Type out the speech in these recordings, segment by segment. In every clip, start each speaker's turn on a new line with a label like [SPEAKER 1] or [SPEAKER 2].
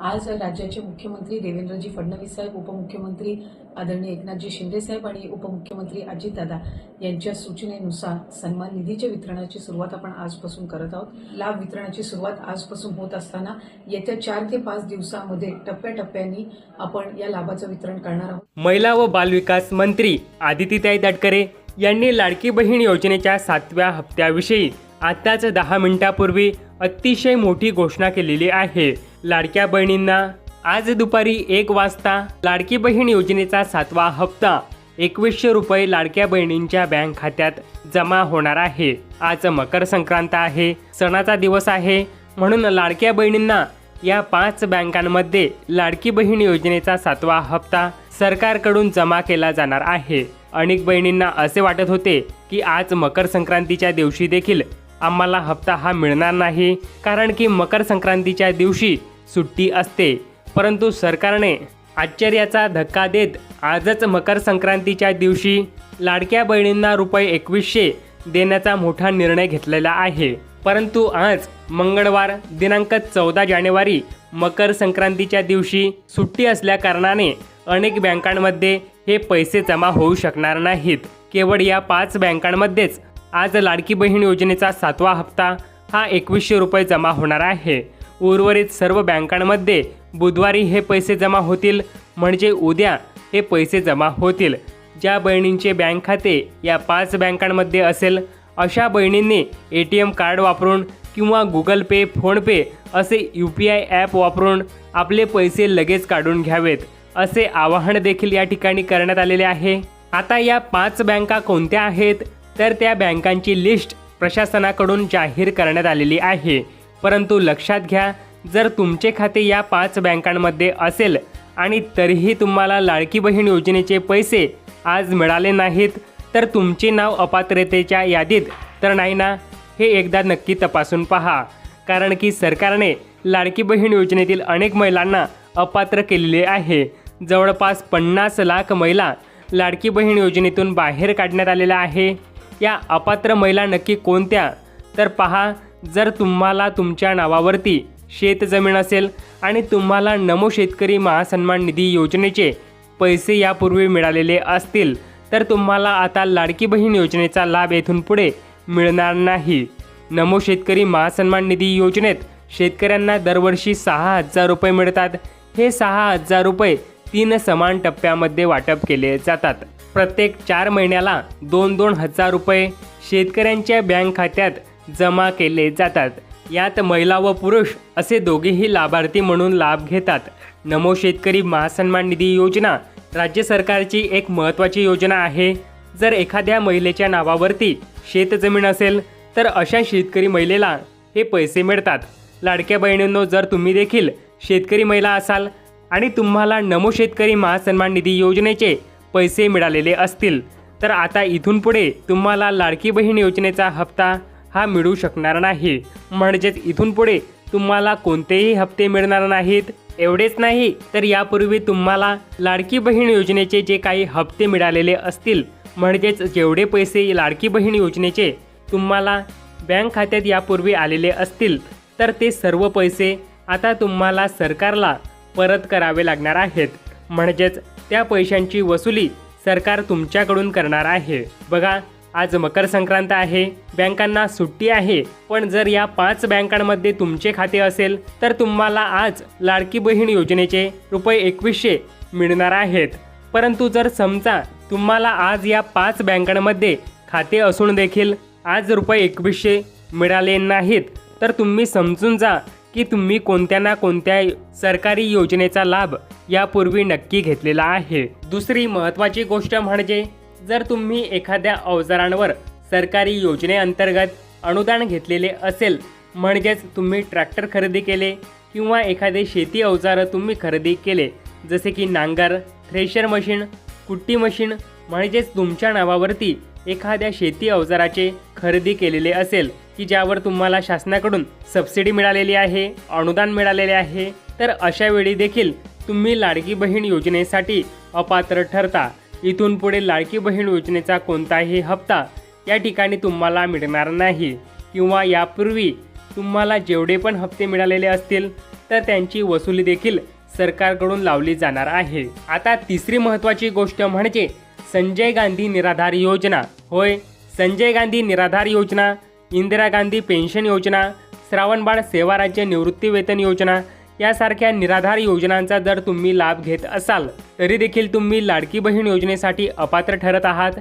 [SPEAKER 1] आज राज्याचे मुख्यमंत्री देवेंद्रजी फडणवीस साहेब उपमुख्यमंत्री आदरणीय एकनाथजी शिंदेसाहेब आणि उपमुख्यमंत्री अजितदादा यांच्या सूचनेनुसार सन्मान निधीच्या वितरणाची सुरुवात आपण आजपासून करत आहोत. लाभ वितरणाची सुरुवात आजपासून होत असताना येत्या चार ते पाच दिवसामध्ये टप्प्याटप्प्याने आपण या लाभाचं वितरण करणार आहोत.
[SPEAKER 2] महिला व बालविकास मंत्री आदितीताई दाटकरे यांनी लाडकी बहीण योजनेच्या सातव्या हप्त्याविषयी आत्ताच दहा मिनिटापूर्वी अतिशय मोठी घोषणा केलेली आहे. लाडक्या बहिणींना आज दुपारी एक वाजता लाडकी बहीण योजनेचा सातवा हप्ता एकवीसशे रुपये लाडक्या बहिणींच्या बँक खात्यात जमा होणार आहे. आज मकर संक्रांत आहे सणाचा दिवस आहे म्हणून लाडक्या बहिणींना या पाच बँकांमध्ये लाडकी बहीण योजनेचा सातवा हप्ता सरकारकडून जमा केला जाणार आहे. अनेक बहिणींना असे वाटत होते की आज मकर संक्रांतीच्या दिवशी देखील आम्हाला हप्ता हा मिळणार नाही कारण की मकर संक्रांतीच्या दिवशी सुट्टी असते. परंतु सरकारने आश्चर्याचा धक्का देत आजच मकर संक्रांतीच्या दिवशी लाडक्या बहिणींना रुपये एकवीसशे देण्याचा मोठा निर्णय घेतलेला आहे. परंतु आज मंगळवार दिनांक चौदा जानेवारी मकर संक्रांतीच्या दिवशी सुट्टी असल्याकारणाने अनेक बँकांमध्ये हे पैसे जमा होऊ शकणार नाहीत. केवळ या पाच बँकांमध्येच आज लाडकी बहीण योजनेचा सातवा हप्ता हा एकवीसशे रुपये जमा होणार आहे. उर्वरित सर्व बँकांमध्ये बुधवारी हे पैसे जमा होतील म्हणजे उद्या हे पैसे जमा होतील. ज्या बहिणींचे बँक खाते या पाच बँकांमध्ये असेल अशा बहिणींनी ए टी एम कार्ड वापरून किंवा गुगल पे फोनपे असे यू पी आय ॲप वापरून आपले पैसे लगेच काढून घ्यावेत असे आवाहन देखील या ठिकाणी करण्यात आलेले आहे. आता या पाच बँका कोणत्या आहेत? तर त्या बँकांची लिस्ट प्रशासनाकडून जाहीर करण्यात आलेली आहे. परंतु लक्षात घ्या जर तुमचे खाते या पाच बँकांमध्ये असेल आणि तरीही तुम्हाला लाडकी बहीण योजनेचे पैसे आज मिळाले नाहीत तर तुमचे नाव अपात्रतेच्या यादीत तर नाही ना? हे एकदा नक्की तपासून पहा. कारण की सरकारने लाडकी बहीण योजनेतील अनेक महिलांना अपात्र केलेले आहे. जवळपास पन्नास लाख महिला लाडकी बहीण योजनेतून बाहेर काढण्यात आलेल्या आहे. या अपात्र महिला नक्की कोणत्या? तर पहा जर तुम्हाला तुमच्या नावावरती शेतजमीन असेल आणि तुम्हाला नमो शेतकरी महासन्मान निधी योजनेचे पैसे यापूर्वी मिळालेले असतील तर तुम्हाला आता लाडकी बहीण योजनेचा लाभ येथून पुढे मिळणार नाही. नमो शेतकरी महासन्मान निधी योजनेत शेतकऱ्यांना दरवर्षी सहा हजार रुपये मिळतात. हे सहा हजार रुपये तीन समान टप्प्यामध्ये वाटप केले जातात. प्रत्येक चार महिन्याला दोन दोन हजार रुपये शेतकऱ्यांच्या बँक खात्यात जमा केले जातात. यात महिला व पुरुष असे दोघेही लाभार्थी म्हणून लाभ घेतात. नमो शेतकरी महासन्मान निधी योजना राज्य सरकारची एक महत्त्वाची योजना आहे. जर एखाद्या महिलेच्या नावावरती शेतजमीन असेल तर अशा शेतकरी महिलेला हे पैसे मिळतात. लाडक्या बहिणींनो जर तुम्ही देखील शेतकरी महिला असाल आणि तुम्हाला नमो शेतकरी महासन्मान निधी योजनेचे पैसे मिळालेले असतील. तर आता इथून पुढे तुम्हाला लाडकी बहीण योजनेचा हप्ता हा मिळू शकणार नाही. म्हणजेच इथून पुढे तुम्हाला कोणतेही हप्ते मिळणार नाहीत. एवढेच नाही तर यापूर्वी तुम्हाला लाडकी बहीण योजनेचे जे काही हप्ते मिळालेले असतील म्हणजेच जेवढे पैसे लाडकी बहीण योजनेचे तुम्हाला बँक खात्यात यापूर्वी आलेले असतील तर ते सर्व पैसे आता तुम्हाला सरकारला परत करावे लागणार आहेत. म्हणजेच त्या पैशांची वसुली सरकार तुमच्याकडून करणार आहे. बघा आज मकर संक्रांत आहे. बँकांना सुट्टी आहे. पण जर या पाच बँकांमध्ये तुमचे खाते असेल तर तुम्हाला आज लाडकी बहीण योजनेचे रुपये एकवीसशे मिळणार आहेत. परंतु जर समजा तुम्हाला आज या पाच बँकांमध्ये खाते असून देखील आज रुपये एकवीसशे मिळाले नाहीत तर तुम्ही समजून जा की तुम्ही कोणत्या ना कोणत्या सरकारी योजनेचा लाभ यापूर्वी नक्की घेतलेला आहे. दुसरी महत्त्वाची गोष्ट म्हणजे जर तुम्ही एखाद्या अवजारांवर सरकारी योजनेअंतर्गत अनुदान घेतलेले असेल म्हणजेच तुम्ही ट्रॅक्टर खरेदी केले किंवा एखादे शेती अवजारं तुम्ही खरेदी केले जसे की नांगर थ्रेशर मशीन कुट्टी मशीन म्हणजेच तुमच्या नावावरती एखाद्या शेती अवजाराचे खरेदी केलेले असेल की ज्यावर तुम्हाला शासनाकडून सबसिडी मिळालेली आहे अनुदान मिळालेले आहे तर अशा वेळी देखील तुम्ही लाडकी बहीण योजनेसाठी अपात्र ठरता. इथून पुढे लाडकी बहीण योजनेचा कोणताही हप्ता या ठिकाणी तुम्हाला मिळणार नाही. किंवा यापूर्वी तुम्हाला जेवढे पण हप्ते मिळालेले असतील तर त्यांची वसुली देखील सरकारकडून लावली जाणार आहे. आता तिसरी महत्त्वाची गोष्ट म्हणजे संजय गांधी निराधार योजना. होय संजय गांधी निराधार योजना इंदिरा गांधी पेन्शन योजना श्रावणबाळ सेवा राज्य निवृत्तीवेतन योजना यासारख्या निराधार योजनांचा जर तुम्ही लाभ घेत असाल तरी देखील तुम्ही लाडकी बहीण योजनेसाठी अपात्र ठरत आहात.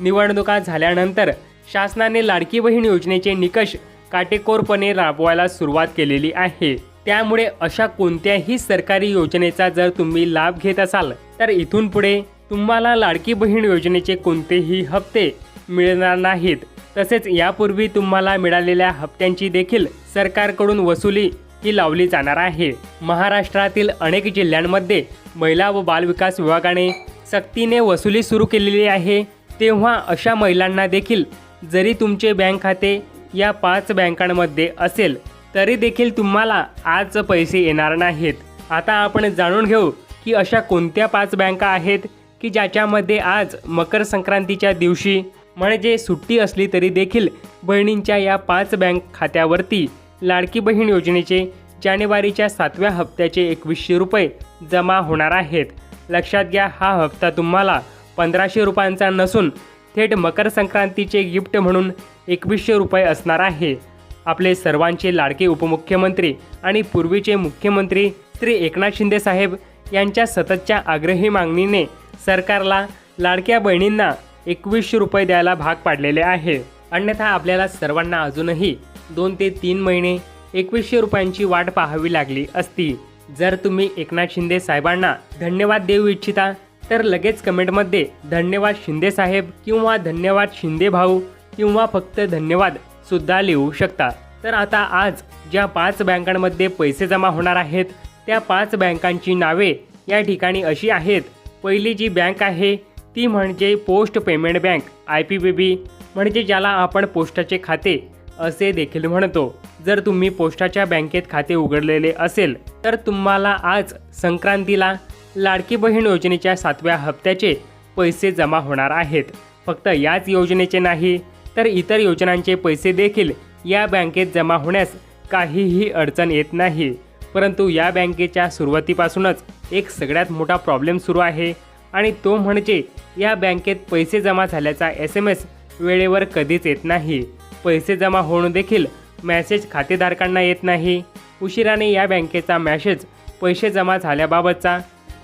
[SPEAKER 2] निवडणुका झाल्यानंतर शासनाने लाडकी बहीण योजनेचे निकष काटेकोरपणे राबवायला सुरुवात केलेली आहे. त्यामुळे अशा कोणत्याही सरकारी योजनेचा जर तुम्ही लाभ घेत असाल तर इथून पुढे तुम्हाला लाडकी बहीण योजनेचे कोणतेही हप्ते मिळणार नाहीत. तसेच यापूर्वी तुम्हाला मिळालेल्या हप्त्यांची देखील सरकारकडून वसुली ही लावली जाणार आहे. महाराष्ट्रातील अनेक जिल्ह्यांमध्ये महिला व बालविकास विभागाने सक्तीने वसुली सुरू केलेली आहे. तेव्हा अशा महिलांना देखील जरी तुमचे बँक खाते या पाच बँकांमध्ये असेल तरी देखील तुम्हाला आज पैसे येणार नाहीत. आता आपण जाणून घेऊ की अशा कोणत्या पाच बँका आहेत की ज्याच्यामध्ये आज मकर संक्रांतीच्या दिवशी म्हणजे सुट्टी असली तरी देखील बहिणींच्या या पाच बँक खात्यावरती लाडकी बहीण योजनेचे जानेवारीच्या सातव्या हप्त्याचे एकवीसशे रुपये जमा होणार आहेत. लक्षात घ्या हा हप्ता तुम्हाला पंधराशे रुपयांचा नसून थेट मकर संक्रांतीचे गिफ्ट म्हणून एकवीसशे रुपये असणार आहे. आपले सर्वांचे लाडके उपमुख्यमंत्री आणि पूर्वीचे मुख्यमंत्री श्री एकनाथ शिंदे साहेब यांच्या सततच्या आग्रही मागणीने सरकारला लाडक्या बहिणींना एकवीसशे रुपये द्यायला भाग पाडलेले आहे. अन्यथा आपल्याला सर्वांना अजूनही दोन ते तीन महिने एकवीसशे रुपयांची वाट पाहावी लागली असती. जर तुम्ही एकनाथ शिंदे साहेबांना धन्यवाद देऊ इच्छिता तर लगेच कमेंटमध्ये धन्यवाद शिंदे साहेब किंवा धन्यवाद शिंदे भाऊ किंवा फक्त धन्यवाद सुद्धा लिहू शकता. तर आता आज ज्या पाच बँकांमध्ये पैसे जमा होणार आहेत त्या पाच बँकांची नावे या ठिकाणी अशी आहेत. पहिली जी बँक आहे ती म्हणजे post payment bank I P B B म्हणजे ज्याला आपण पोस्टाचे खाते असे देखील म्हणतो. जर तुम्ही पोस्टाच्या बँकेत खाते उघडलेले असेल तर तुम्हाला आज संक्रांतीला लाडकी बहीण योजनेच्या सातव्या हप्त्याचे पैसे जमा होणार आहेत. फक्त याच योजनेचे नाही तर इतर योजनांचे पैसे देखील या बँकेत जमा होण्यास काहीही अडचण येत नाही. परंतु या बँकेच्या सुरुवातीपासूनच एक सगळ्यात मोठा प्रॉब्लेम सुरू आहे. आणि तो म्हणजे या बँकेत पैसे जमा झाल्याचा एस एम एस वेळेवर कधीच येत नाही. पैसे जमा होऊन देखील मॅसेज खातेधारकांना येत नाही. उशिराने या बँकेचा मॅसेज पैसे जमा झाल्याबाबतचा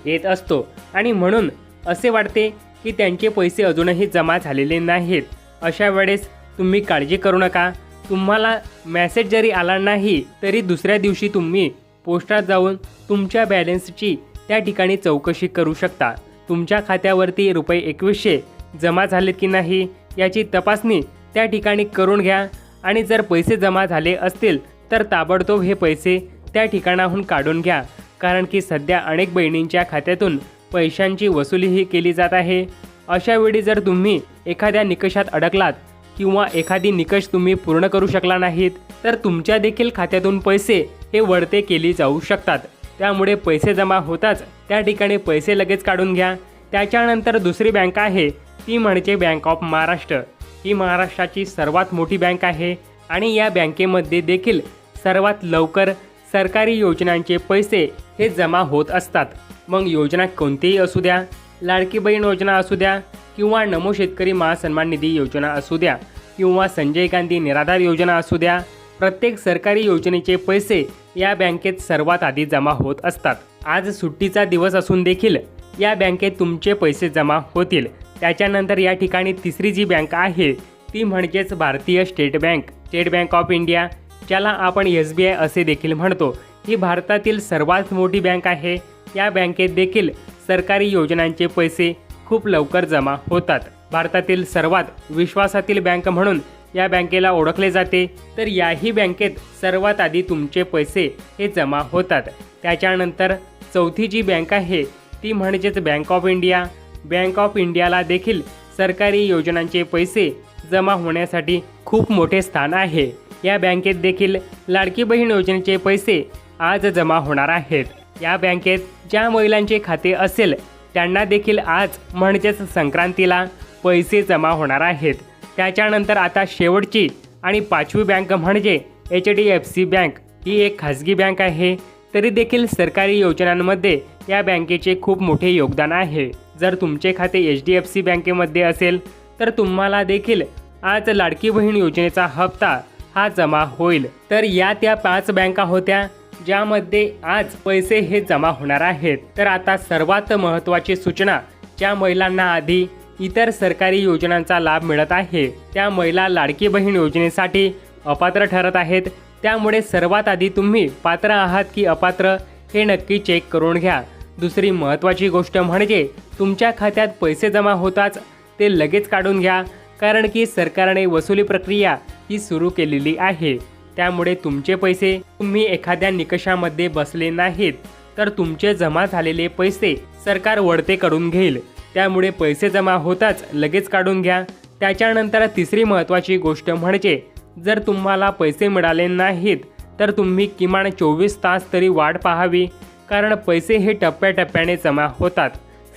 [SPEAKER 2] येत असतो. आणि म्हणून असे वाटते की त्यांचे पैसे अजूनही जमा झालेले नाहीत. अशा वेळेस तुम्ही काळजी करू नका. तुम्हाला मॅसेज जरी आला नाही तरी दुसऱ्या दिवशी तुम्ही पोस्टात जाऊन तुमच्या बॅलन्सची त्या ठिकाणी चौकशी करू शकता. तुमच्या खात्यावरती रुपये एकवीसशे जमा झालेत की नाही याची तपासणी त्या ठिकाणी करून घ्या. आणि जर पैसे जमा झाले असतील तर ताबडतोब हे पैसे त्या ठिकाणाहून काढून घ्या. कारण की सध्या अनेक बहिणींच्या खात्यातून पैशांची वसुलीही केली जात आहे. अशावेळी जर तुम्ही एखाद्या निकषात अडकलात किंवा एखादी निकष तुम्ही पूर्ण करू शकला नाहीत तर तुमच्या देखील खात्यातून पैसे हे वळते केली जाऊ शकतात. त्यामुळे पैसे जमा होताच त्या ठिकाणी पैसे लगेच काढून घ्या. त्याच्यानंतर दुसरी बँक आहे ती म्हणजे बँक ऑफ महाराष्ट्र. ही महाराष्ट्राची सर्वात मोठी बँक आहे आणि या बँकेमध्ये देखील सर्वात लवकर सरकारी योजनांचे पैसे हे जमा होत असतात. मग योजना कोणतीही असू द्या लाडकी बहीण योजना असू द्या किंवा नमो शेतकरी महासन्मान निधी योजना असू द्या किंवा संजय गांधी निराधार योजना असू द्या प्रत्येक सरकारी योजनेचे पैसे या बँकेत सर्वात आधी जमा होत असतात. आज सुट्टीचा दिवस असून देखील या बँकेत तुमचे पैसे जमा होतील. त्याच्यानंतर या ठिकाणी तिसरी जी बँक आहे ती म्हणजेच भारतीय State Bank State Bank of India ज्याला आपण एस बी आय असे देखील म्हणतो. ही भारतातील सर्वात मोठी बँक आहे. या बँकेत देखील सरकारी योजनांचे पैसे खूप लवकर जमा होतात. भारतातील सर्वात विश्वासातील बँक म्हणून या बँकेला ओळखले जाते. तर याही बँकेत सर्वात आधी तुमचे पैसे हे जमा होतात. त्याच्यानंतर चौथी जी बँक आहे ती म्हणजेच bank of India bank of इंडियाला देखील सरकारी योजनांचे पैसे जमा होण्यासाठी खूप मोठे स्थान आहे. या बँकेत देखील लाडकी बहीण योजनेचे पैसे आज जमा होणार आहेत. या बँकेत ज्या महिलांचे खाते असेल त्यांना देखील आज म्हणजेच संक्रांतीला पैसे जमा होणार आहेत. त्याच्यानंतर आता शेवटची आणि पाचवी बँक म्हणजे H D F C bank ही एक खाजगी बँक आहे. तरी देखील सरकारी योजनांमध्ये या बँकेचे खूप मोठे योगदान आहे. जर तुमचे खाते एच डी एफ सी बँकेमध्ये असेल तर तुम्हाला देखील आज लाडकी बहीण योजनेचा हप्ता हा जमा होईल. तर या त्या पाच बँका होत्या ज्यामध्ये आज पैसे हे जमा होणार आहेत. तर आता सर्वात महत्त्वाची सूचना ज्या महिलांना आधी इतर सरकारी योजनांचा लाभ मिळत आहे. त्या महिला लाडकी बहीण योजनेसाठी अपात्र ठरत आहेत. त्यामुळे सर्वात आधी तुम्ही पात्र आहात की अपात्र हे नक्की चेक करून घ्या. दुसरी महत्त्वाची गोष्ट म्हणजे तुमच्या खात्यात पैसे जमा होताच ते लगेच काढून घ्या. कारण की सरकारने वसुली प्रक्रिया ही सुरू केलेली आहे. त्यामुळे तुमचे पैसे तुम्ही एखाद्या निकषामध्ये बसले नाहीत तर तुमचे जमा झालेले पैसे सरकार वळते करून घेईल. त्यामुळे पैसे जमा होताच लगेच काढून घ्या. त्याच्यानंतर तिसरी महत्त्वाची गोष्ट म्हणजे जर तुम्हाला पैसे मिळाले नाहीत तर तुम्ही किमान चोवीस तास तरी वाट पाहावी. कारण पैसे हे टप्प्याटप्प्याने जमा होतात.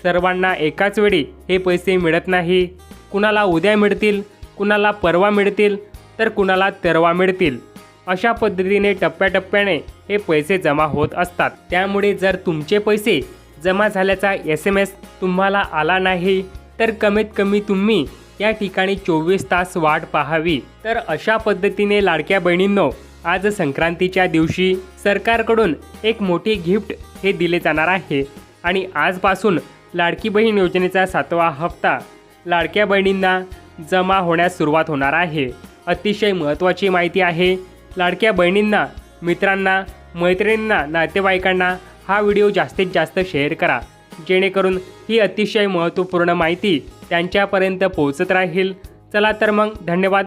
[SPEAKER 2] सर्वांना एकाच वेळी हे पैसे मिळत नाही. कुणाला उद्या मिळतील कुणाला परवा मिळतील तर कुणाला तरवा मिळतील. अशा पद्धतीने टप्प्याटप्प्याने हे पैसे जमा होत असतात. त्यामुळे जर तुमचे पैसे जमा झाल्याचा एस एम एस तुम्हाला आला नाही तर कमीत कमी तुम्ही या ठिकाणी चोवीस तास वाट पाहावी. तर अशा पद्धतीने लाडक्या बहिणींनो आज संक्रांतीच्या दिवशी सरकारकडून एक मोठी गिफ्ट हे दिले जाणार आहे. आणि आजपासून लाडकी बहीण योजनेचा सातवा हप्ता लाडक्या बहिणींना जमा होण्यास सुरुवात होणार आहे. अतिशय महत्त्वाची माहिती आहे लाडक्या बहिणींना मित्रांना मैत्रिणींना नातेवाईकांना हा व्हिडिओ जास्तीत जास्त शेअर करा जेणेकरून ही अतिशय महत्त्वपूर्ण माहिती त्यांच्यापर्यंत पोहोचत राहील. चला तर मग धन्यवाद.